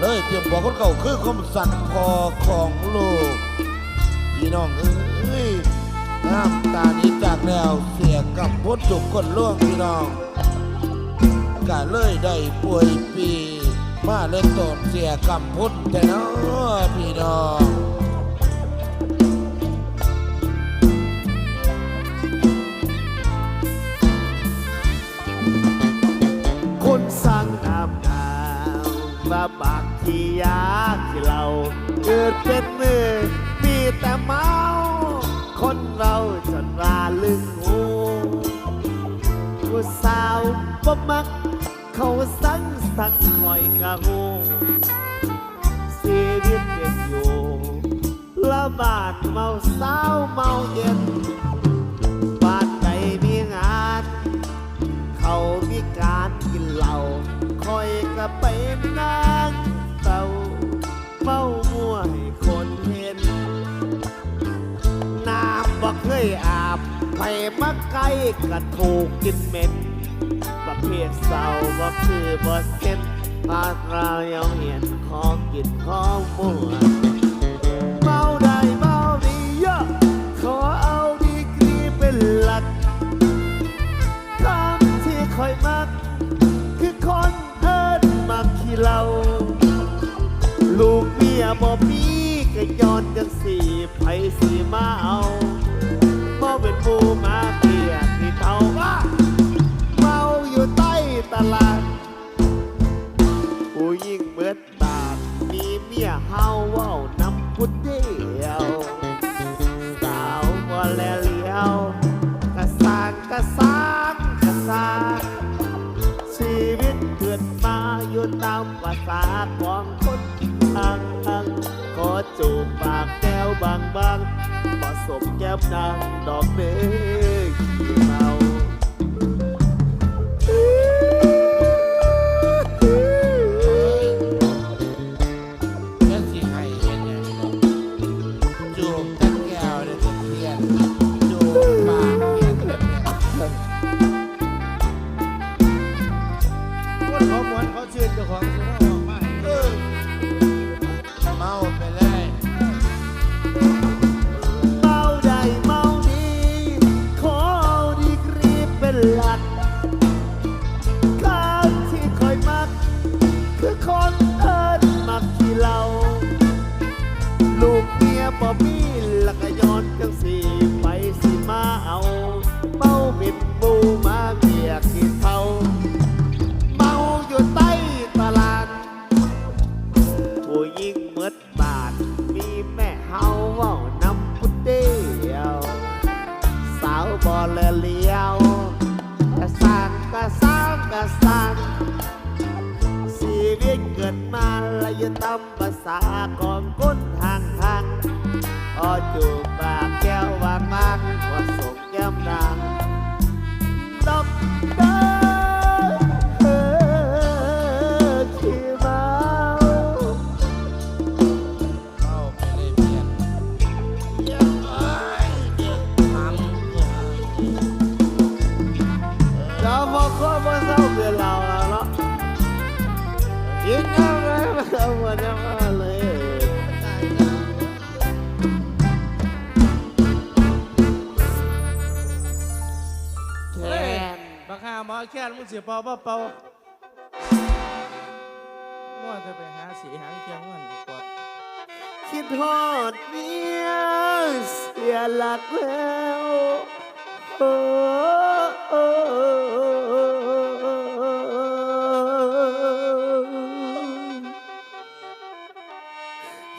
เลยเตรียมบอกคนเก่าคือคมสั่งพอของโลก พี่น้องเอ้ยน้ำตานี้จากแล้วเสียกับพุทธจุกคนล่วงพี่น้องก็เลยได้ป่วยปี มาเล่นตนเสียกับพุทธแต่นาะพี่น้อง ว่าบางทียาที่เราเกิดเป็นมือมีแต่เมา คนเราจนว่าลึงหูผู้สาวบ่มัก เขาสั่งสักคอยกะหูชีวิตเป็นอยู่ละบาดเมาสาวเมาเย็นบ้านใดมีงาน เขามีการ คอยก็ไปนั่งเต้าเมามั่วให้คนเห็น น้ำบ่เคยอาบไปมาไกลก็ถูกกินเหม็นประเภทเศร้าบ่คือบ่เส้นพาดเรายังเห็นของกินของมั่วเมาได้เมาดีเยอะขอเอาดีกรีเป็นหลัก ลูกเมียบ่มีก็ย้อนจังสีไผสีมาเอาบ่เป็นปูมาเปียกที่เท่าว่าเมาอยู่ใต้ตลาดผู้ยิ่งเบิดบาทมีเมียเฮาเว้าน้ำพุดเดียวสาวบ่แลเลียวกระสางกระสางกระสางชีวิตเกิดมาอยู่ตามภาษาของคน อังอังขอจูบปากแก้วบางบางผสมแก้มนางดอกเมฆมา ผู้ยิ่งเมืดบาท มีแม่เฮาเว้านำพุดเดียว สาวบอลเลียวกะสางกะสางกะสางชีวิตเกิดมาและยตามภาษาก เสียเป่าบ่เป่าว่าจะไปหาสีหางเคียงมันกว่าคิดฮอดเมียเสียหลักแล้วโอ้โอ้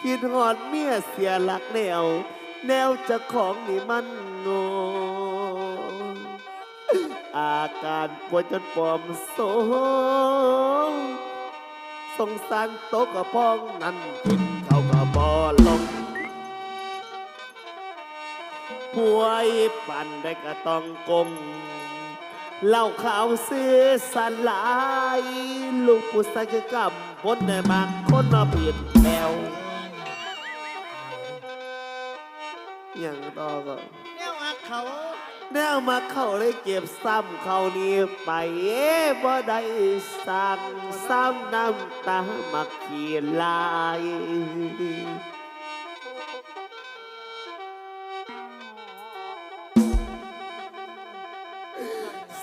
คิดฮอดเมียเสียหลักแนว แนวจะของนี่มันโงง อาการป่วยจนปอมโสงสงสารโตกกระพองนั่นกินเขาก็บอลงป่วยปั่นได้ก็ต้องกลมเล่าข่าวเสื้อสันลาย ลูกผู้ชายคือกำพ้นได้มากคนมาเปลี่ยนแถวอย่างต่อก็แนวอักเขา แนวมาเข้าเลยเก็บซ้ำเขานี้ไปเอ้บ่ได้สั่งซ้ำน้ำตามักเขียนลาย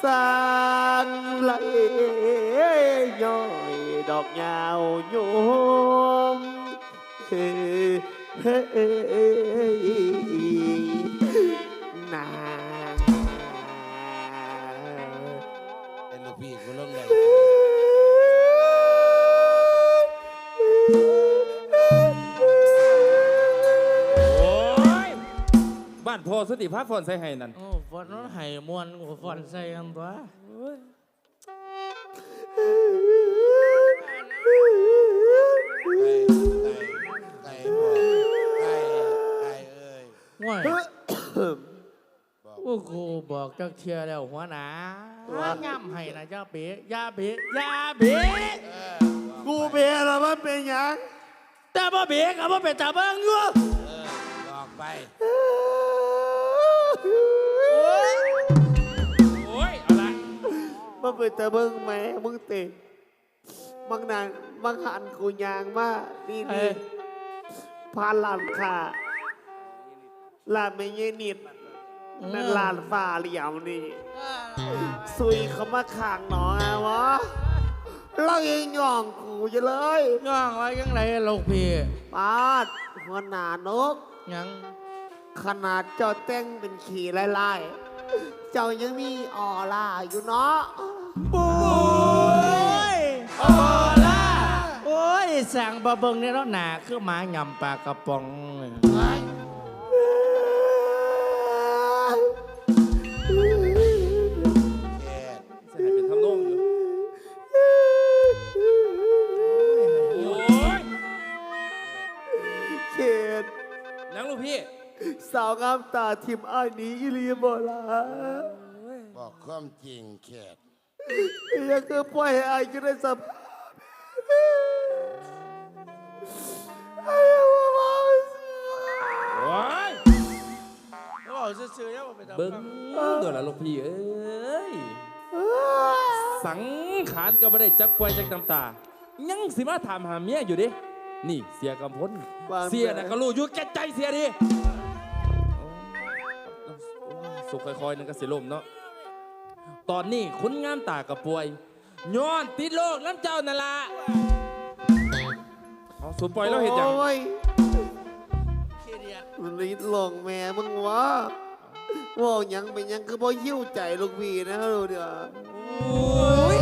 สร้างไหลย้อยดอกยาวโยมเฮ้เฮ้ บ้านพ่อสติภาพฟอนใส่ให้นั่นโอ้ฟอนนั้นให้มวนกูฟอนใส่กันตัวไก่ไก่บอกไก่ไก่เอ้ยว้ายบอกโอ้กูบอกจักเทียแล้วหัวหนาว่าย่ำให้นะจ้าเป๋อยาเป๋อยาเป๋เออกูเบียแล้วมันเป็นหยังแต่บ่เป๋กับบ่เป็นตาเบิ่งอยู่เออบอกไป โอ้ยโอ้ย เอาละมันเป็นแต่เบิ่งแม่มึงเตะบางนานบางหันกูยางมานี่เอ้นี่ยพานลานค่ะลานไม่เย็นนิดนั่นลานฝ่าเหลี่ยมนี่สุยเขามาขางหนองอะวะเราเองย่องกูจะเลยย่องไว้ยังไงลูกพี่ปาดหัวหนานก ยัง ขนาดเจ้าแต่งเป็นขี่ไล่ๆ เจ้ายังมีออร่าอยู่เนาะปุ้ยโอ้ล่ะโอ้ยสั่งบะเบิงเนี่ยแล้วหนาคือหมาหยำปลากระป๋องเลยแก่ใส่ให้เป็นทำนองอยู่โอ้ยเขตนังลูกพี่ สาวงามตาทิมอ้ายนี้อีหลีบ่ล่ะบอกความจริงแค่ยังคือปล่อยให้อ้ายอยู่ในสภาพไอ้ว่าว่าโอ้ยแล้วบอกซื่อๆแล้วบอกไปตาเบิ้งบิ่งเดี๋ยวละลูกพี่เอ้ย สังขารก็ไม่ได้จักป่วยจักน้ำตา ยังสิมาถามหาเมียอยู่ดิ นี่เสียกำพลเสียนะก็รู้อยู่แก่ใจเสียดิ สุขค่อยๆนึงก็สิลมเนาะตอนนี้คุณงามตากับป่วยย้อนติดโรคน้ำเจ้านั่นละเอาสุนปล่อยเราเห็นยังโอ้ยขี้เดียดมันนิดลงแม่มึงวะว่าหยังเป็นหยังคือบ่หิ้วใจลูกพี่นะลูกเดี๋ยวโอ้ย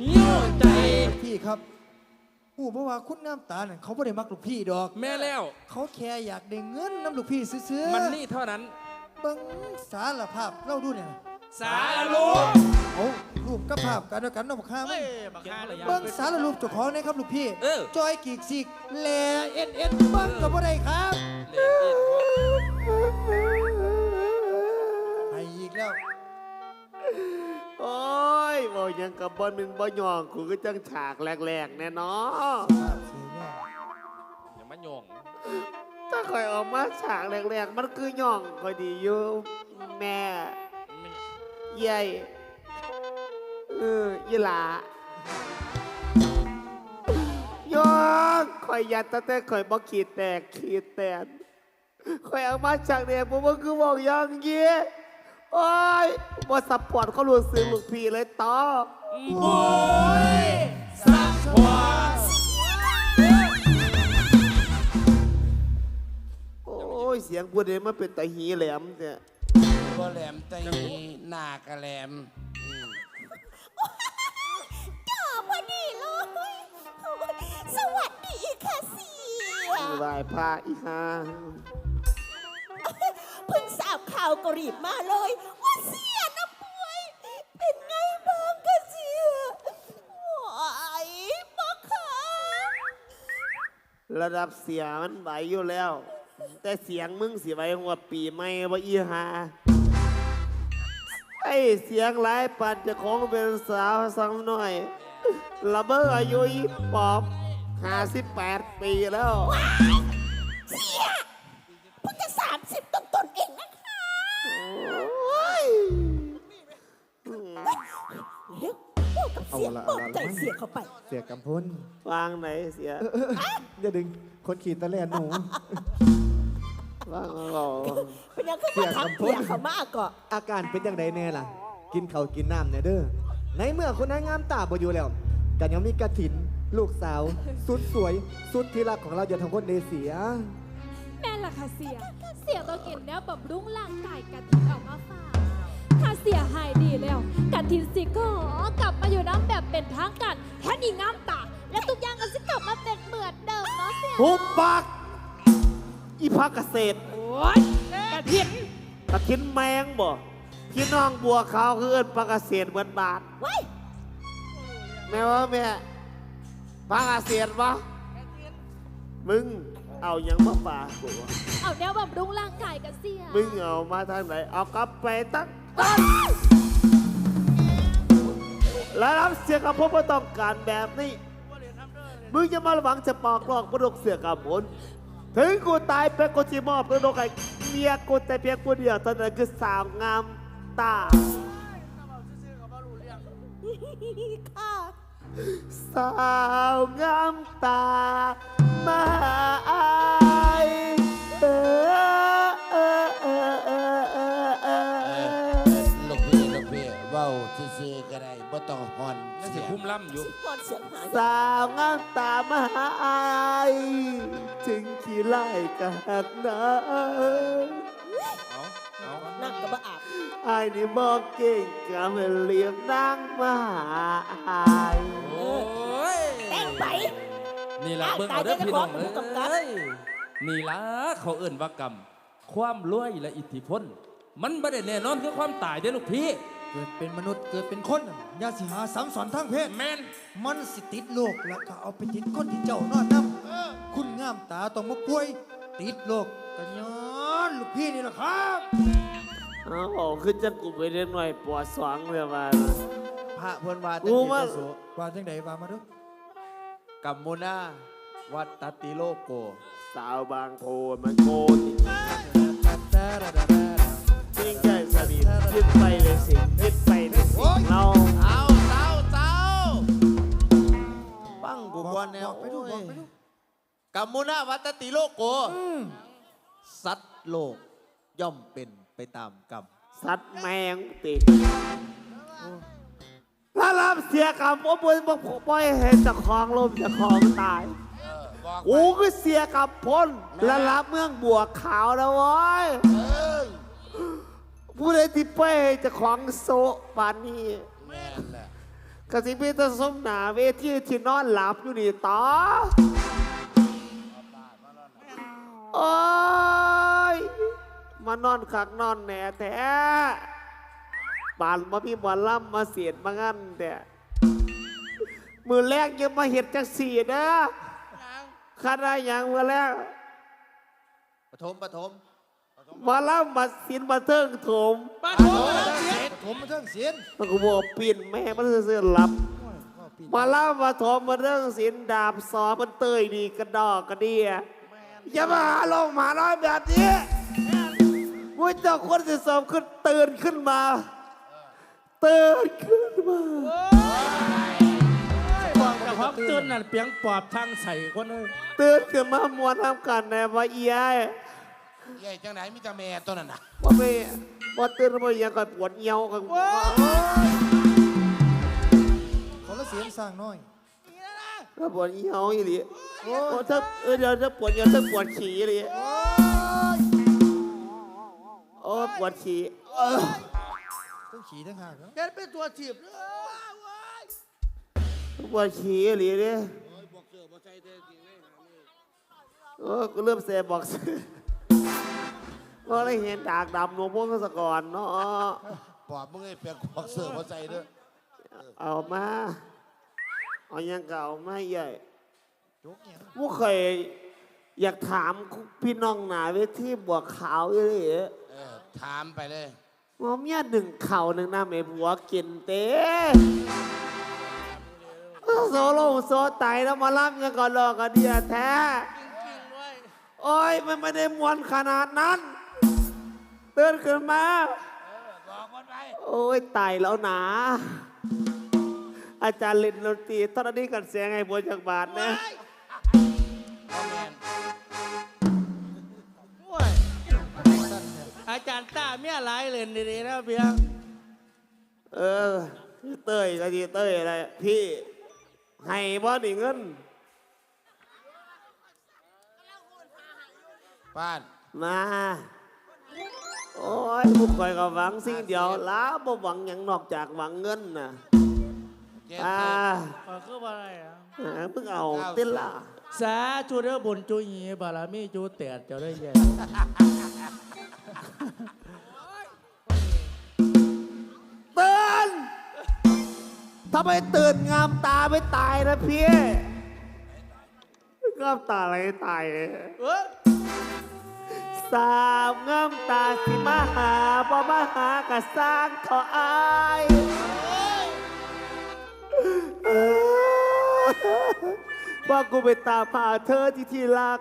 เหี่ยวใจพี่ครับหูเพราะว่าคุณน้ำตาลน่ะเขาไม่ได้มักลูกพี่ดอก แม่แล้ว เขาแค่อยากได้เงินน้ำลูกพี่ซื้อๆมันนี่เท่านั้น เบิ้งสารภาพเล่าดูเนี่ยนะสารลูกเอารูปกับภาพกันด้วยกันเนาะบักข้ามัเฮ้นยบักฮาเลยเบิ้งสารรูปเจ้าของนะครับลูกพี่เออ จอยกีกซีกแลเอ็นเอ็นเบิ้งกับบ่ได้ครับเล่นเอ็นพ่อไปอีกแล้ว โอ้ยบ่หยังกับบ่หนึ่งบ่หยองกูก็จังฉากแรกๆแน่เนาะภาพสีเนี่ ถ้าคอยออกมาฉากแรกๆ มันคือย่องคอยดีอยู่แม่ใหญ่เออยี่หลาหยองคอยยัดตั้งแต่คอยบ่ขีดแตกขีดแตนคอยเอามาฉากแรกผมก็คือบอกอยังเงี้ยโอ้ยบ่ซัพพอร์ตเขารู้สึกลูกพี่เลยต่อโอ้ย สียงพูดเนี่ยมันเป็นตะหีแหลมเนี่ยบ่แหลมตะหีหน้ากะแหลมอืมต่อพอดีเลยสวัสดีค่ะเสียไหวพระอีกฮาเพิ่งทราบข่าวก็รีบมาเลยว่าเสียน้ำป่วย เป็นไงบ้างคะเสียไหวปะคะระดับเสียงมันไหวอยู่แล้ว แต่เสียงมึงสิไว้หัวปีไม่ว่าอีฮาไอ้เสียงหลายปันจะของเป็นสาวสังหน่อยระเบอร์อายุปอบห้าสิบแปดปีแล้ว เสียปลอบใจเสียเข้าไป เสียกำพลวางไหนเสียอย่าดึงคนขี่ตะแลนหนู วางเราเป็นยังขึ้นมาทักเสียเขามากก่อนอาการเป็นอย่างไรแน่ล่ะ กินข้าวกินน้ำเนี่ยเด้อในเมื่อคนนั้นงามตาบ่อยู่แล้วกันยังมีกระถิน ลูกสาว สุดสวย สุดที่รักของเราอย่าทำคนเดเสีย แม่ล่ะค่ะเสีย เสียต้องกินแนวบำรุงร่างกายกันทินออกมาฝาก ถ้าเสียหายดีแล้วกันทินสิก็กลับมาอยู่น้ำแบบเป็นทางการแทนอีงามตา และทุกอย่างก็สิกลับมาเป็นเหมือนเดิมเนาะเสียหุบปากอีพักเกษตรโอ๊ยกันทินตะคินแมงบ่พี่น้องบัวขาวคือเอิ้นพักเกษตรเหมือนบาทไว้แม่ว่าแม่พักเกษตรบ่มึงเอาหยังมาฝากกูวะเอาแนวบำรุงร่างกายกันเสียมึงเอามาทางไหนเอากลับไปตั้งต้น แล้วรับเสียกับพวกไม่ต้องการแบบนี้ มึงจะมาหวังจะปอกลอกพระดกเสือกับผลถึงกูตายเป็นกูจิมอบพระดกไอ้เมียกูแต่เพียงคนเดียวเท่านั้นคือสาวงามตาค่ะสาวงามตามาอายเอ องฮอนนั่นเสีสิยงคุ้มล่ำอยู่ก่อนเสียงหายสาวงามตามาอายจึงขี้ไล่กักนะเอาเอานั่งกับบ้าอาบอายนี่บอกเก่งกับเลี้ยงนางมาอายโอ้ยแต่งไปนี่ล่ะอ้ายเบิ่งเอาเด้อตายพี่น้องแต่จะขอผู้กำกับเอ้ยนี่ล่ะเขาเอิ่นว่ากรรม ความรวยและอิทธิพล มันบ่ได้แน่นอนคือความตายเด้อลูกพี่เกิดเป็นมนุษย์เกิดเป็นคนน่ะอย่าสิหาสามสอนทางเพศ แม่นมันสิติดโลกแล้วก็เอาไปติดคนที่เจ้านอนน้ำคุณงามตาต้องมาป่วย ติดโลกกันย้อนลูกพี่นี่แหละครับเอาบอกขึ้นจังกูไปเรียนหน่อยปวดสวงเลยมา พระเพิ่นว่ากูว่าจังสิว่าจังไดว่ามาดูกัมมุนาวัดตติโลโก สาวบางโพมันโกนจริงใจส นิทยึดไปเลยสิยึดไปเลยสิเราเอาเต้าเต้าปังกูบอลแนวบอกไปดูบอกไปดูกัมมุนาวัดตติโลโกสัตว์โลกย่อมเป็นไปตามกรรมสัตว์แมงติถ้ารับเสียกับพ่อบุญบอกปล่อยให้เจะคลองลมเจะคลองตายเออบอกไปกูก็เสียกับพ้นและรับเมืองบัวขาวนะเว้ยเออ ผู้ใดที่ปล่อยให้เจะของโซะปานนี้แม่นแหละกสิพีตสมหนาเวทีที่นอนหลับอยู่นี่ต่อโอ้ย มานอนขักนอนแหน่แท้ปานมาพี่บอลล่ำมาเสียดมางั้นแต่มือแรกยังมาเห็ดจักสีนะข้าได้ยังมือแรกปฐมปฐม มาล่ำมาสินมาเทิงโถมผมมาเทิงเสียนมันก็บอกปิ่นแม่มันเสื่อหลับมาเล่ามาถมมาเรื่องศิลดาบสอมันเตยดีกระดอกกระเดียอย่ามาหาลงหมาน้อยแบบนี้ว่าเจ้าคนที่สอบขึ้นตื่นขึ้นมาตื่นขึ้นมาบอกกับความตื่นนั่นเปียงปอบทางใส่คนเอ้ยตื่นขึ้นมามวนทำกันแน่ว่าเอีย ใหญ่จังไหนมีแต่แม่ตัวนั้นน่ะว่าไม่ว่าตื่นมาอย่างกันปวดเหี่ยวกันขอละเสียนสร้างน้อยก็ปวดเหี่ยวอีหลีโอ้ถ้าเออเดี๋ยวถ้าปวดเหี่ยวถ้าปวดขี้อีหลีโอ้ปวดขี้ต้องขี่ทั้งหากแล้วแกเป็นตัวถีบเด้อปวดขี้อีหลีเนี่ยโอ้กูเริ่มเสพบอกเสือ ก็ได้เห็นดากดำหลวงพ่อสกอนเนาะปอบมึงไอ้เปียกบอกเสือบ่ใส่เด้อเอามาเอายังเก่ามาใหญ่จุกเนี่ยผู้เคยอยากถามพี่น้องหนาเวทีบวกขาวอยู่เลยเออถามไปเลยว่าเมียหนึ่งเข่าหนึ่งน้ำไอ้ผัวกินเต้โซโลโซไตแล้วมาล่ำยังก่อนรอกันเดียแท้ โอ้ยมันไม่ได้มวนขนาดนั้นเตือนขึ้นมา บอกมันไปโอ้ยไตแล้วหนาไออาจารย์เล่นดนตรีตอนนี้กันแสงให้บัวจากบาทนะโอ้ยอาจารย์ต้าเมียหลายเล่นดีๆนะเพียง เออเต้ยก็ดีเต้ยอะไรพี่ให้บ่ได้เงินป้านมา โอ้ยพวกคอยก็หวังสิ่งเดียวล้าบ่หวังหยังนอกจากหวังเงินน่ะเจ็ดอ่าเออคือว่าอะไรอะหาเพิ่งเอาเต้นล่ะสาจูเด้อบุญจูหีบารมีจูแตดเจะได้แย่ตื่นทำไมตื่นงามตาไม่ตายนะพี่งามตาอะไรตาย เออ สาวเงามตาสิมาหาบ่มาหากะสร้างทออายว่ากูไปตามหาเธอที่ที่รัก